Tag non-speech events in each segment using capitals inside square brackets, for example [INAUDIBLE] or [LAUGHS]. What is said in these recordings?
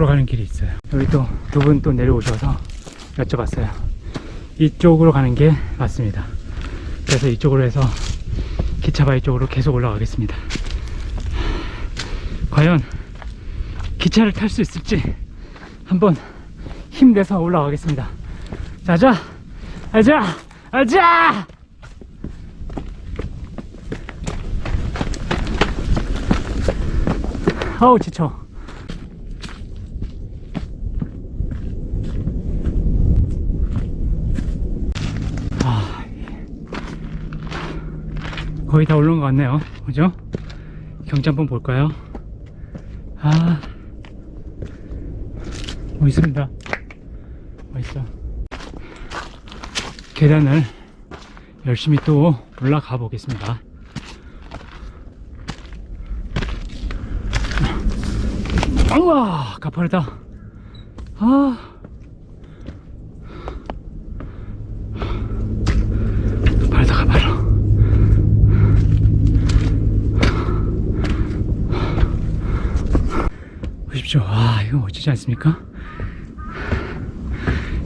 이쪽으로 가는 길이 있어요. 여기 또 두 분 또 내려오셔서 여쭤봤어요. 이쪽으로 가는 게 맞습니다. 그래서 이쪽으로 해서 기차바위 쪽으로 계속 올라가겠습니다. 과연 기차를 탈 수 있을지 한번 힘내서 올라가겠습니다. 자자, 아자, 아자! 아우 지쳐. 아, 거의 다 올라온 것 같네요. 그죠? 경치 한번 볼까요? 아, 멋있습니다. 멋있어. 계단을 열심히 또 올라가 보겠습니다. 우와, 가파르다. 아. 가파르다, 가파르. 보십시오. 아, 이거 멋지지 않습니까?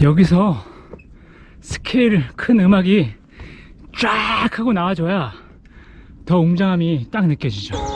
여기서 스케일 큰 음악이 쫙 하고 나와줘야 더 웅장함이 딱 느껴지죠.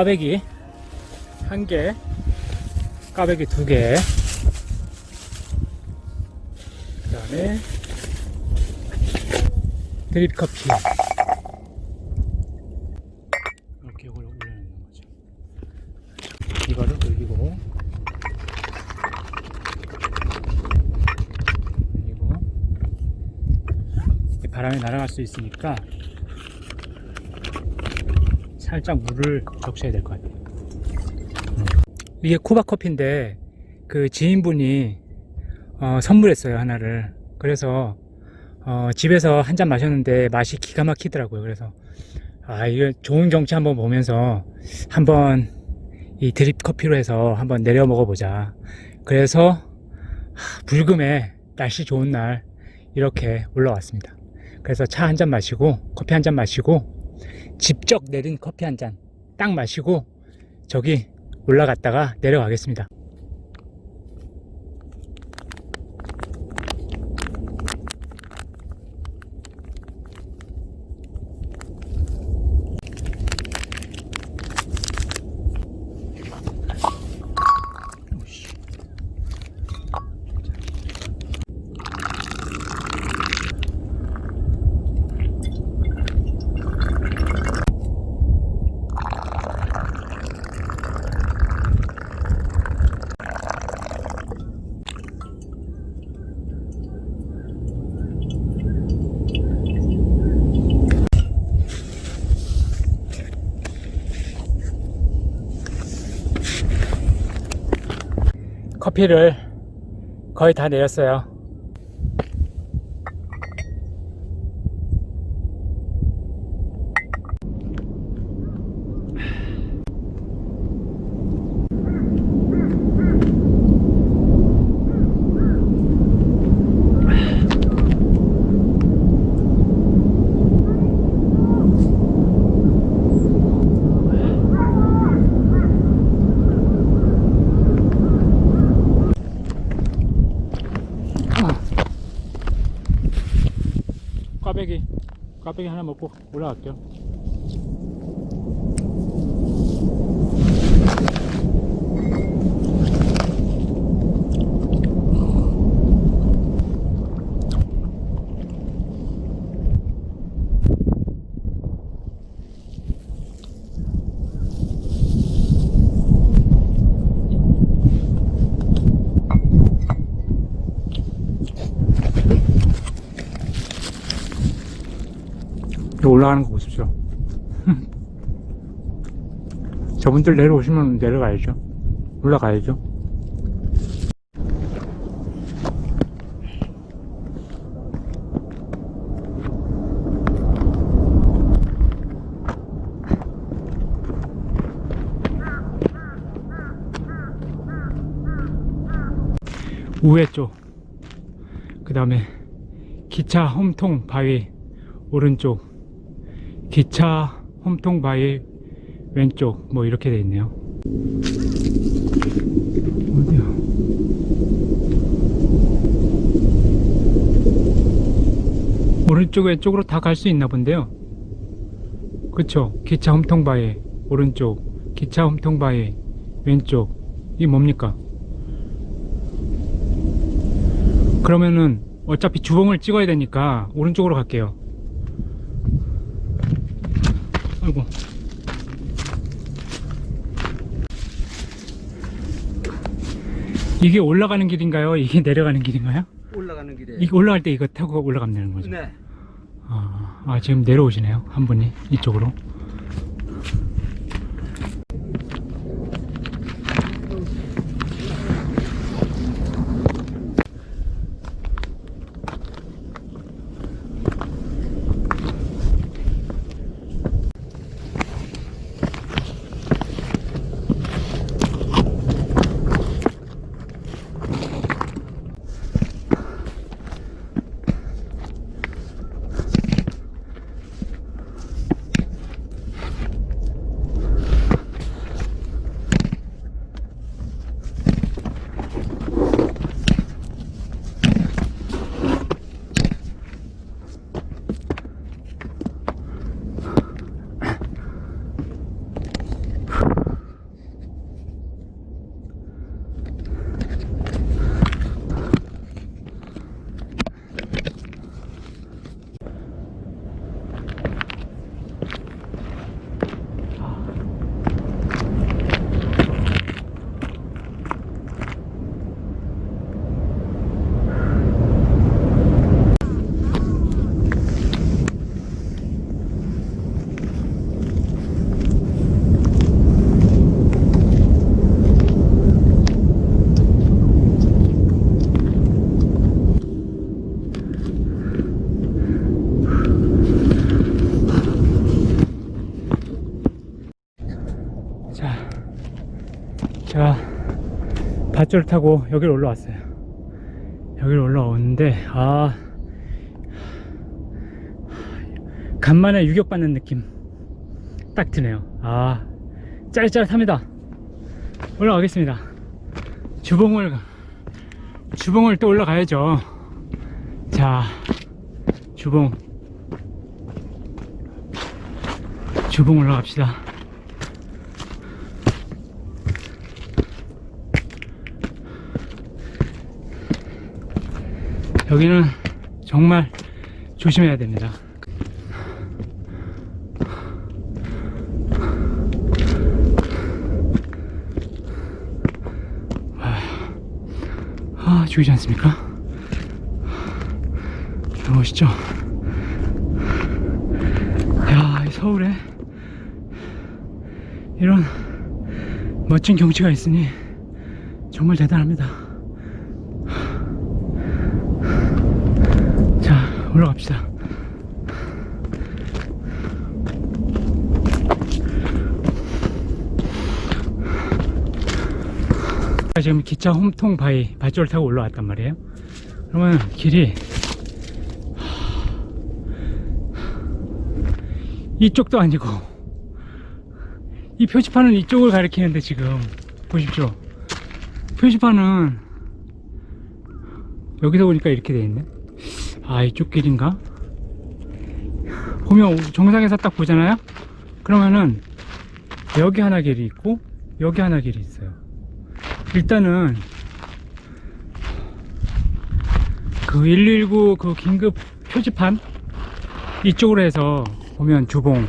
꽈배기 한 개, 꽈배기 두 개, 그 다음에 드립 커피. 이렇게 이걸 올려놓는 거죠. 이거를 올리고, 올리고, 이 바람이 날아갈 수 있으니까 살짝 물을 적셔야 될 것 같아요. 음. 이게 쿠바 커피인데 그 지인분이 어, 선물했어요 하나를. 그래서 어, 집에서 한 잔 마셨는데 맛이 기가 막히더라고요. 그래서 아 이거 좋은 경치 한번 보면서 한번 이 드립 커피로 해서 한번 내려 먹어보자. 그래서 하, 불금에 날씨 좋은 날 이렇게 올라왔습니다. 그래서 차 한 잔 마시고 커피 한 잔 마시고 직접 내린 커피 한 잔 딱 마시고 저기 올라갔다가 내려가겠습니다. 커피를 거의 다 내렸어요. 꽈배기 꽈배기 하나 먹고 올라갈게요. 올라가는 거 보십시오. [LAUGHS] 저분들 내려오시면 내려가야죠. 올라가야죠. 우회 쪽, 그 다음에 기차 홈통 바위 오른쪽, 기차 홈통 바위 왼쪽 뭐 이렇게 돼 있네요. 어디야? 오른쪽 왼쪽으로 다 갈 수 있나 본데요. 그쵸? 기차 홈통 바위 오른쪽, 기차 홈통 바위 왼쪽 이게 뭡니까? 그러면은 어차피 주봉을 찍어야 되니까 오른쪽으로 갈게요. 아이고. 이게 올라가는 길인가요? 이게 내려가는 길인가요? 올라가는 길에. 이게 올라갈 때 이거 타고 올라가면 되는 거죠? 네. 아, 아, 지금 내려오시네요. 한 분이 이쪽으로. 자, 제가 밧줄 타고 여기를 올라왔어요. 여기를 올라오는데, 아, 간만에 유격받는 느낌 딱 드네요. 아, 짜릿짜릿합니다. 올라가겠습니다. 주봉을, 주봉을 또 올라가야죠. 자, 주봉. 주봉 올라갑시다. 여기는 정말 조심해야 됩니다. 아, 죽이지 않습니까? 너무 멋있죠? 야, 이 서울에 이런 멋진 경치가 있으니 정말 대단합니다. 자, 올라갑시다. 지금 기차 홈통 바위 밧줄을 타고 올라왔단 말이에요. 그러면 길이 이쪽도 아니고 이 표지판은 이쪽을 가리키는데 지금 보십시오. 표지판은 여기서 보니까 이렇게 돼 있네. 아 이쪽 길인가? 보면 정상에서 딱 보잖아요? 그러면은 여기 하나 길이 있고 여기 하나 길이 있어요. 일단은 그 119 그 긴급 표지판 이쪽으로 해서 보면 주봉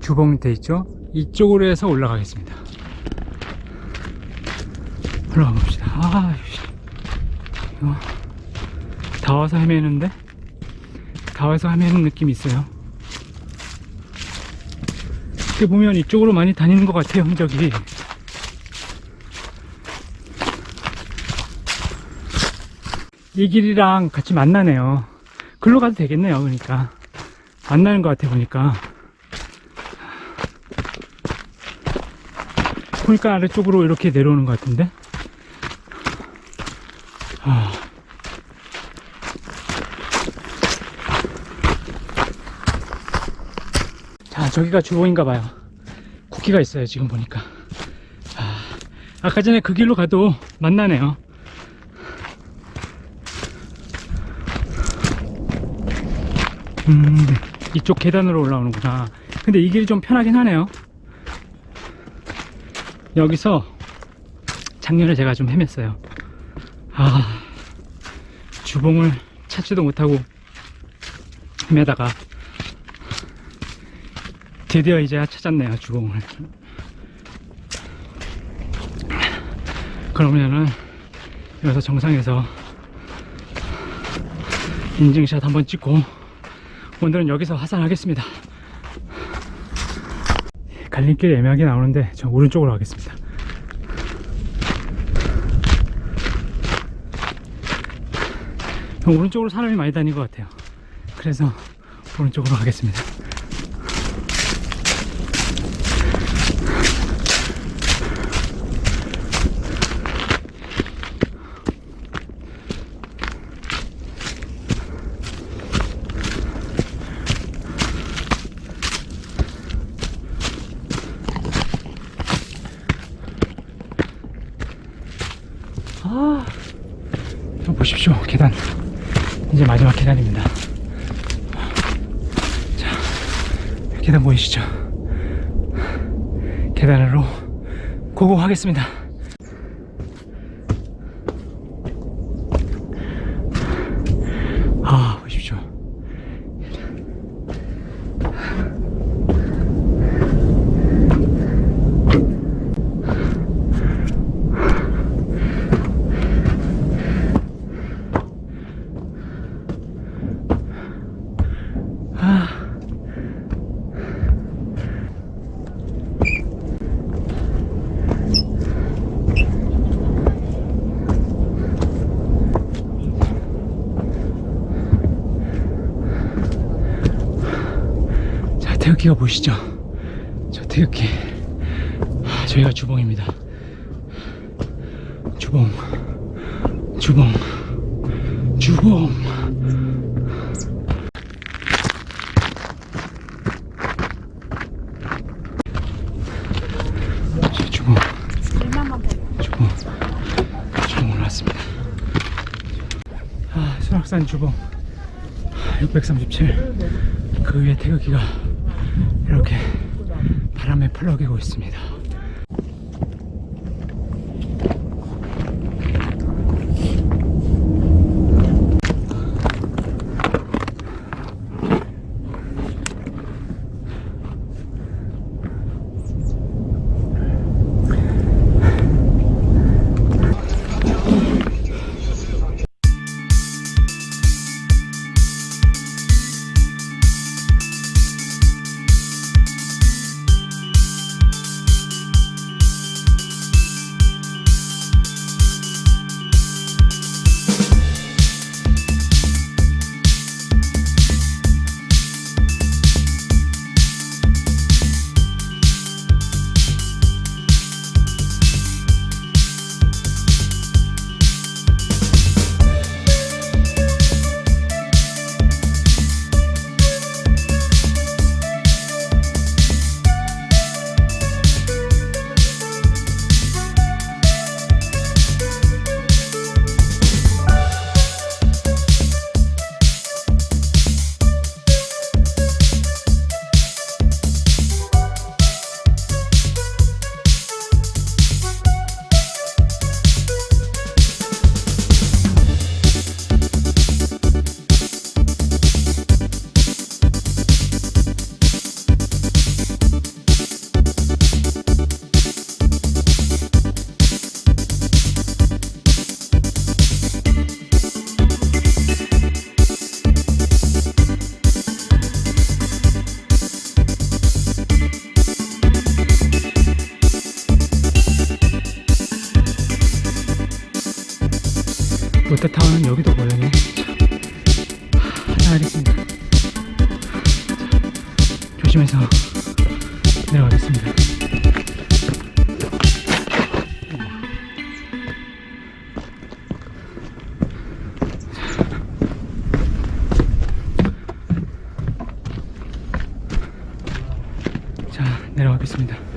주봉 돼 있죠? 이쪽으로 해서 올라가겠습니다. 올라가 봅시다. 아, 씨. 다 와서 헤매는데? 다 와서 헤매는 느낌이 있어요. 이렇게 보면 이쪽으로 많이 다니는 것 같아요, 흔적이. 이 길이랑 같이 만나네요. 글로 가도 되겠네요, 그러니까. 만나는 것 같아, 보니까. 보니까 아래쪽으로 이렇게 내려오는 것 같은데? 아. 저기가 주봉인가 봐요. 쿠키가 있어요, 지금 보니까. 아, 아까 전에 그 길로 가도 만나네요. 음, 이쪽 계단으로 올라오는구나. 근데 이 길이 좀 편하긴 하네요. 여기서 작년에 제가 좀 헤맸어요. 아, 주봉을 찾지도 못하고 헤매다가 드디어 이제야 찾았네요, 주봉을. 그러면은 여기서 정상에서 인증샷 한번 찍고 오늘은 여기서 하산하겠습니다. 갈림길 애매하게 나오는데 저 오른쪽으로 가겠습니다. 오른쪽으로 사람이 많이 다니는 것 같아요. 그래서 오른쪽으로 가겠습니다. 보십시오. 계단. 이제 마지막 계단입니다. 자, 계단 보이시죠? 계단으로 고고 하겠습니다. 아, 보십시오. 아. 자, 태극기가 보이시죠? 저 태극기. 아, 저희가 주봉입니다. 주봉. 주봉. 주봉. 저 주봉. 주봉. 주봉 올라왔습니다. 아, 수락산 주봉. 637. 그 위에 태극기가 이렇게 바람에 펄럭이고 있습니다. 자, 내려가겠습니다.